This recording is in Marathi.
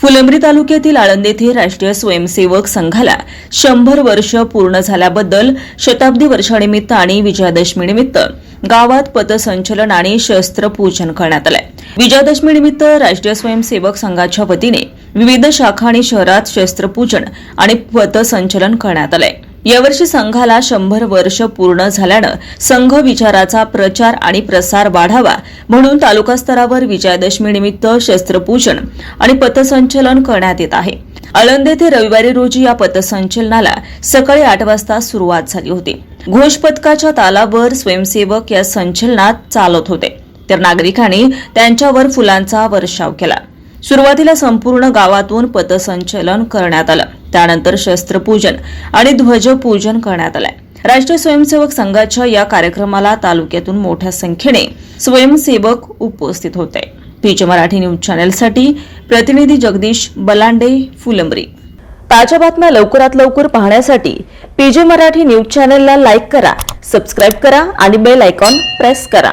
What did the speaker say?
फुलंब्री तालुक्यातील आळंद येथे राष्ट्रीय स्वयंसेवक संघाला शंभर वर्ष पूर्ण झाल्याबद्दल शताब्दी वर्षानिमित्त आणि विजयादशमीनिमित्त गावात पथसंचलन आणि शस्त्रपूजन करण्यात आलं विजयादशमीनिमित्त राष्ट्रीय स्वयंसेवक संघाच्या वतीने विविध शाखा आणि शहरात शस्त्रपूजन आणि पथसंचलन करण्यात आलंय. यावर्षी संघाला शंभर वर्ष पूर्ण झाल्यानं संघ विचाराचा प्रचार आणि प्रसार वाढावा म्हणून तालुका स्तरावर विजयादशमी निमित्त शस्त्रपूजन आणि पथसंचलन करण्यात येत आहे. आळंद येथे रविवारी रोजी या पथसंचलनाला सकाळी आठ वाजता सुरुवात झाली होती. घोष पथकाच्या तालावर स्वयंसेवक या संचलनात चालत होते. तर नागरिकांनी त्यांच्यावर फुलांचा वर्षाव केला. सुरुवातीला संपूर्ण गावातून पथसंचलन करण्यात आलं. त्यानंतर शस्त्रपूजन आणि ध्वजपूजन करण्यात आलंय. राष्ट्रीय स्वयंसेवक संघाच्या या कार्यक्रमाला तालुक्यातून मोठ्या संख्येने स्वयंसेवक उपस्थित होते. पीच मराठी न्यूज चॅनेलसाठी प्रतिनिधी जगदीश बलांडे फुलंबरी. ताज्या बातम्या लवकरात लवकर पाहण्यासाठी पीजे मराठी न्यूज चॅनेलला लाईक करा सबस्क्राईब करा आणि बेल आयकॉन प्रेस करा.